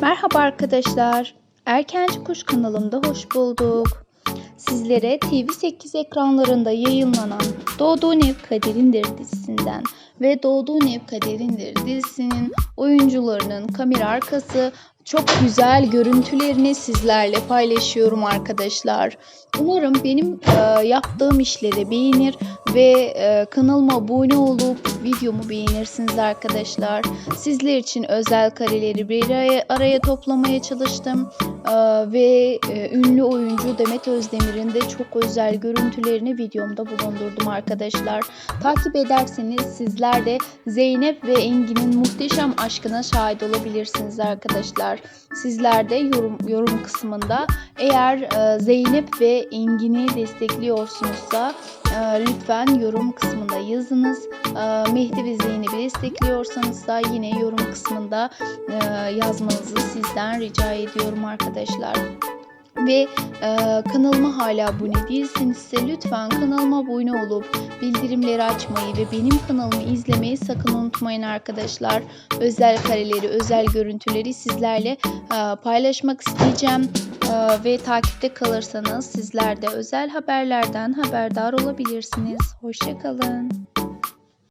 Merhaba arkadaşlar. Erkenci Kuş kanalımda hoş bulduk. Sizlere TV8 ekranlarında yayınlanan Doğduğun Ev Kaderindir dizisinden ve Doğduğun Ev Kaderindir dizisinin oyuncularının kamera arkası çok güzel görüntülerini sizlerle paylaşıyorum arkadaşlar. Umarım benim e, yaptığım işleri beğenir ve e, kanalıma abone olup videomu beğenirsiniz arkadaşlar. Sizler için özel kareleri bir araya, araya toplamaya çalıştım E, ve e, ünlü oyuncu Demet Özdemir'in de çok özel görüntülerini videomda bulundurdum arkadaşlar. Takip ederseniz sizler de Zeynep ve Engin'in muhteşem aşkına şahit olabilirsiniz arkadaşlar. Sizler de yorum, yorum kısmında eğer e, Zeynep ve Engin'i destekliyorsunuzsa e, lütfen yorum kısmında yazınız. E, Mehdi ve Zeynep'i destekliyorsanız da yine yorum kısmında e, yazmanızı sizden rica ediyorum arkadaşlar. Ve e, kanalıma hala abone değilsinizse lütfen kanalıma abone olup bildirimleri açmayı ve benim kanalımı izlemeyi sakın unutmayın arkadaşlar. Özel kareleri, özel görüntüleri sizlerle e, paylaşmak isteyeceğim. E, ve takipte kalırsanız sizler de özel haberlerden haberdar olabilirsiniz. Hoşçakalın.